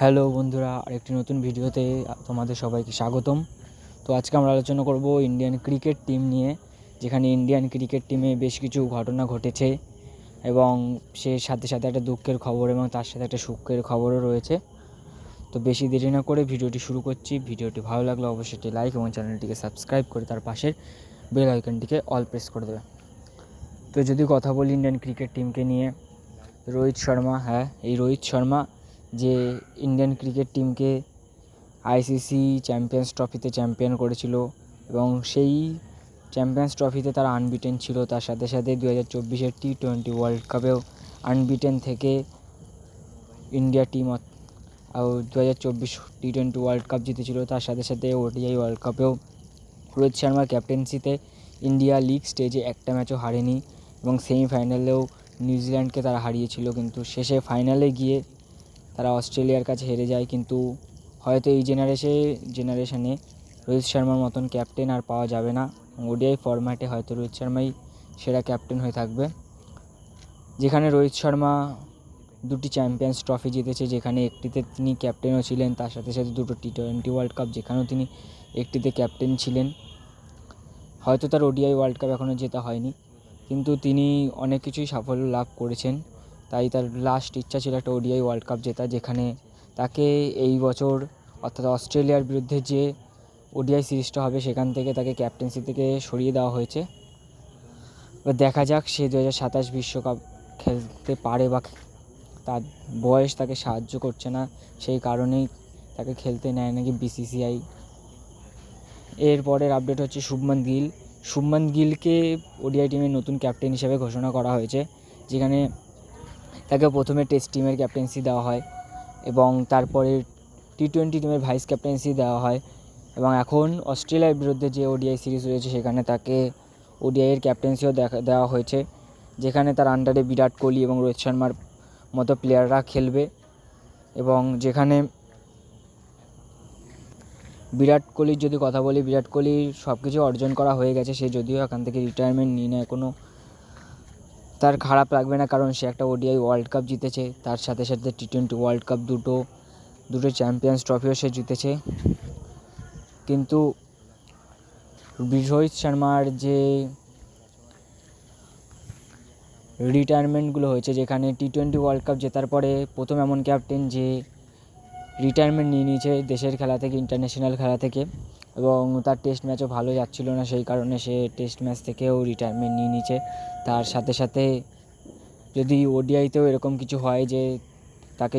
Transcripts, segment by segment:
Hello বন্ধুরা, আরেকটি নতুন ভিডিওতে তোমাদের সবাইকে স্বাগতম। তো আজকে আমরা আলোচনা করব ইন্ডিয়ান ক্রিকেট টিম নিয়ে, যেখানে ইন্ডিয়ান ক্রিকেট টিমে বেশ কিছু ঘটনা ঘটেছে এবং সে সাথে সাথে একটা দুঃখের খবর এবং তার সাথে একটা সুখের খবরও রয়েছে। তো বেশি দেরি না করে ভিডিওটি শুরু করছি। ভিডিওটি ভালো লাগলে অবশ্যই একটি লাইক এবং চ্যানেলটিকে সাবস্ক্রাইব করে তার পাশের বেল আইকনটিকে অল প্রেস করে দেবে। তো যদি কথা বলি ইন্ডিয়ান ক্রিকেট টিমকে নিয়ে, রোহিত শর্মা হ্যাঁ এই রোহিত শর্মা যে ইন্ডিয়ান ক্রিকেট টিমকে আইসিসি চ্যাম্পিয়ন্স ট্রফিতে চ্যাম্পিয়ন করেছিল এবং সেই চ্যাম্পিয়ন্স ট্রফিতে তারা আনবিটেন ছিল। তার সাথে সাথে দু হাজার চব্বিশের টি টোয়েন্টি ওয়ার্ল্ড কাপেও আনবিটেন থেকে ইন্ডিয়া টিম দু হাজার চব্বিশ টি টোয়েন্টি ওয়ার্ল্ড কাপ জিতেছিল। তার সাথে সাথে ওডিআই ওয়ার্ল্ড কাপেও রোহিত শর্মার ক্যাপ্টেন্সিতে ইন্ডিয়া লিগ স্টেজে একটা ম্যাচও হারেনি এবং সেমিফাইনালেও নিউজিল্যান্ডকে তারা হারিয়েছিল। কিন্তু শেষে ফাইনালে গিয়ে তারা অস্ট্রেলিয়ার কাছে হেরে যায়, কিন্তু হয়তো এই জেনারেশে জেনারেশনে রোহিত শর্মার মতন ক্যাপ্টেন আর পাওয়া যাবে না। ওডিআই ফরম্যাটে হয়তো রোহিত শর্মাই সেরা ক্যাপ্টেন হয়ে থাকবে। যেখানে রোহিত শর্মা দুটি চ্যাম্পিয়ন্স ট্রফি জিতেছে, যেখানে একটিতে তিনি ক্যাপ্টেনও ছিলেন, তার সাথে সাথে দুটো টি টোয়েন্টি ওয়ার্ল্ড কাপ যেখানেও তিনি একটিতে ক্যাপ্টেন ছিলেন। হয়তো তার ওডিআই ওয়ার্ল্ড কাপ এখনও জেতা হয়নি, কিন্তু তিনি অনেক কিছুই সাফল্য লাভ করেছেন। তাই তার লাস্ট ইচ্ছা ছিল একটা ওডিআই ওয়ার্ল্ড কাপ জেতা, যেখানে তাকে এই বছর অর্থাৎ অস্ট্রেলিয়ার বিরুদ্ধে যে ওডিআই সিরিজটা হবে, সেখান থেকে তাকে ক্যাপ্টেন্সি থেকে সরিয়ে দেওয়া হয়েছে। এবার দেখা যাক সে দু হাজার সাতাশ বিশ্বকাপ খেলতে পারে বা তার বয়স তাকে সাহায্য করছে না, সেই কারণেই তাকে খেলতে নেয় নাকি বিসিসিআই এর পরের আপডেট হচ্ছে শুভমান গিল। শুভমান গিলকে ওডিআই টিমের নতুন ক্যাপ্টেন হিসেবে ঘোষণা করা হয়েছে, যেখানে তাকে প্রথমে টেস্ট টিমের ক্যাপ্টেন্সি দেওয়া হয় এবং তারপরে টি টোয়েন্টি টিমের ভাইস ক্যাপ্টেন্সি দেওয়া হয় এবং এখন অস্ট্রেলিয়ার বিরুদ্ধে যে ওডিআই সিরিজ রয়েছে সেখানে তাকে ওডিআইয়ের ক্যাপ্টেন্সিও দেখা, দেওয়া হয়েছে। যেখানে তার আন্ডারে বিরাট কোহলি এবং রোহিত শর্মার মতো প্লেয়াররা খেলবে এবং যেখানে বিরাট কোহলির যদি কথা বলি, বিরাট কোহলির সব কিছু অর্জন করা হয়ে গেছে। সে যদিও এখান থেকে রিটায়ারমেন্ট নিয়ে নেয় কোনো তার খারাপ লাগবে না কারণ সে একটা ওডিআই ওয়ার্ল্ড কাপ জিতেছে। তার সাথে সাথে টি টোয়েন্টি ওয়ার্ল্ড কাপ দুটো দুটো চ্যাম্পিয়ন্স ট্রফিও সে জিতেছে। কিন্তু রোহিত শর্মার যে রিটায়ারমেন্টগুলো হয়েছে, যেখানে টি টোয়েন্টি ওয়ার্ল্ড কাপ জেতার পরে প্রথম এমন ক্যাপ্টেন যে রিটায়ারমেন্ট নিয়ে নিয়েছে দেশের খেলা থেকে ইন্টারন্যাশনাল খেলা থেকে। এবং তার টেস্ট ম্যাচও ভালো যাচ্ছিল না, সেই কারণে সে টেস্ট ম্যাচ থেকেও রিটায়ারমেন্ট নিয়ে নিয়েছে। তার সাথে সাথে যদি ওডিআইতেও এরকম কিছু হয় যে তাকে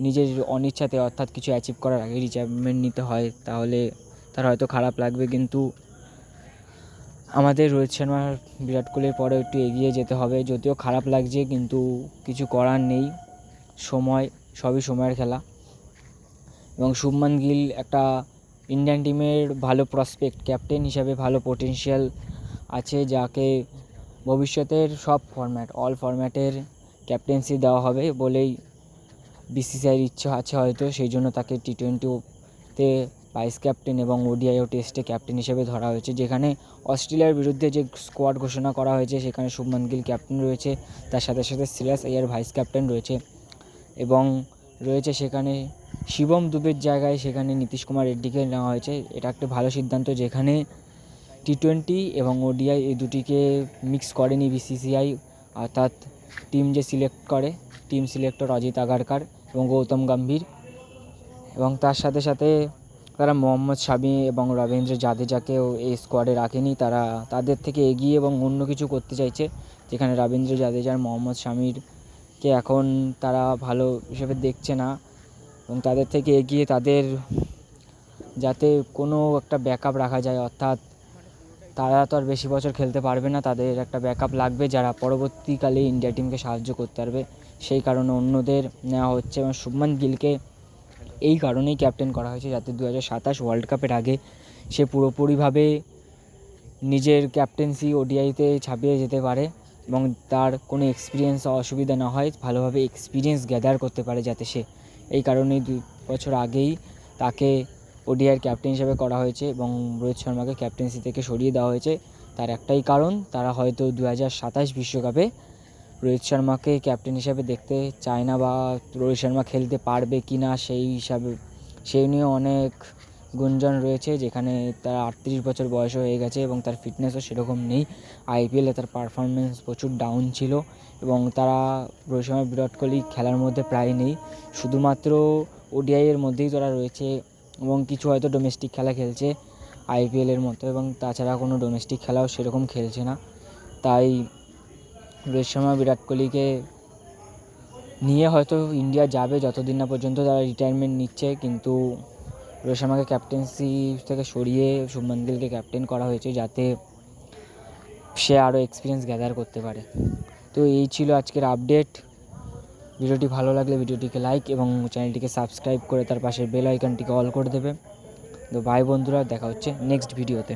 নিজের অনিচ্ছাতে অর্থাৎ কিছু অ্যাচিভ করার আগে রিটায়ারমেন্ট নিতে হয়, তাহলে তার হয়তো খারাপ লাগবে। কিন্তু আমাদের রোহিত শর্মা বিরাট কোহলির পরে একটু এগিয়ে যেতে হবে। যদিও খারাপ লাগছে, কিন্তু কিছু করার নেই। সময়, সবই সময়ের খেলা। এবং শুভমান গিল একটা ইন্ডিয়ান টিমের ভালো প্রসপেক্ট ক্যাপ্টেন হিসাবে ভালো পোটেনশিয়াল আছে যাকে ভবিষ্যতের সব ফরম্যাট অল ফরম্যাটের ক্যাপ্টেন্সি দেওয়া হবে বলেই বিসিসিআইয়ের ইচ্ছা আছে হয়তো। সেই জন্য তাকে টি টোয়েন্টিতে ভাইস ক্যাপ্টেন এবং ওডিআই ও টেস্টে ক্যাপ্টেন হিসেবে ধরা হয়েছে। যেখানে অস্ট্রেলিয়ার বিরুদ্ধে যে স্কোয়াড ঘোষণা করা হয়েছে, সেখানে শুভমান গিল ক্যাপ্টেন রয়েছে, তার সাথে সাথে সিরাস আইয়ার ভাইস ক্যাপ্টেন রয়েছে এবং রয়েছে সেখানে শিবম দুবের জায়গায় সেখানে নীতিশ কুমার রেড্ডিকে নেওয়া হয়েছে। এটা একটা ভালো সিদ্ধান্ত যেখানে টি টোয়েন্টি এবং ওডিআই এই দুটিকে মিক্স করেনি বিসিসিআই অর্থাৎ টিম যে সিলেক্ট করে টিম সিলেক্টর অজিত আগারকার এবং গৌতম গম্ভীর। এবং তার সাথে সাথে তারা মোহাম্মদ শামি এবং রবীন্দ্র জাদেজাকেও এই স্কোয়াডে রাখেনি। তারা তাদের থেকে এগিয়ে এবং অন্য কিছু করতে চাইছে, যেখানে রবীন্দ্র জাদেজার, মোহাম্মদ শামিরকে এখন তারা ভালো হিসেবে দেখছে না। এবং তাদের থেকে এগিয়ে তাদের যাতে কোনো একটা ব্যাকআপ রাখা যায়, অর্থাৎ তারা তো আর বেশি বছর খেলতে পারবে না, তাদের একটা ব্যাকআপ লাগবে যারা পরবর্তীকালে ইন্ডিয়া টিমকে সাহায্য করতে পারবে। সেই কারণে অন্যদের নেওয়া হচ্ছে এবং শুভমান গিলকে এই কারণেই ক্যাপ্টেন করা হয়েছে যাতে দু হাজার সাতাশ ওয়ার্ল্ড কাপের আগে সে পুরোপুরিভাবে নিজের ক্যাপ্টেন্সি ওডিআইতে ছাপিয়ে যেতে পারে এবং তার কোনো এক্সপিরিয়েন্স অসুবিধা না হয়, ভালোভাবে এক্সপিরিয়েন্স গ্যাদার করতে পারে যাতে সে এই কারণেই দুই বছর আগেই তাকে ওডিআর ক্যাপ্টেন হিসেবে করা হয়েছে এবং রোহিত শর্মাকে ক্যাপ্টেন্সি থেকে সরিয়ে দেওয়া হয়েছে। তার একটাই কারণ, তারা হয়তো দু হাজার সাতাশ বিশ্বকাপে রোহিত শর্মাকে ক্যাপ্টেন হিসাবে দেখতে চায় না বা রোহিত শর্মা খেলতে পারবে কি না সেই হিসাবে, সেই নিয়ে অনেক গুঞ্জন রয়েছে যেখানে তার আটত্রিশ বছর বয়স হয়ে গেছে এবং তার ফিটনেসও সেরকম নেই। আইপিএলে তার পারফরমেন্স প্রচুর ডাউন ছিল এবং তারা রোহিত শর্মা, বিরাট কোহলি খেলার মধ্যে প্রায় নেই। শুধুমাত্র ওডিআইয়ের মধ্যেই তারা রয়েছে এবং কিছু হয়তো ডোমেস্টিক খেলা খেলছে আইপিএলের মতো এবং তাছাড়া কোনো ডোমেস্টিক খেলাও সেরকম খেলছে না। তাই রোহিত শর্মা, বিরাট কোহলিকে নিয়ে হয়তো ইন্ডিয়া যাবে যতদিন না পর্যন্ত তারা রিটায়ারমেন্ট নিচ্ছে, কিন্তু রোহিত শর্মাকে ক্যাপ্টেন্সি থেকে সরিয়ে শুভমান গিলকে ক্যাপ্টেন করা হয়েছে যাতে সে আরও এক্সপিরিয়েন্স গ্যাদার করতে পারে। তো এই ছিল আজকের আপডেট ভিডিওটি ভালো লাগলে ভিডিওটিকে লাইক এবং চ্যানেলটিকে সাবস্ক্রাইব করে তার পাশের বেল আইকনটিকে অল করে দেবে। তো বাই বন্ধুরা, দেখা হচ্ছে নেক্সট ভিডিওতে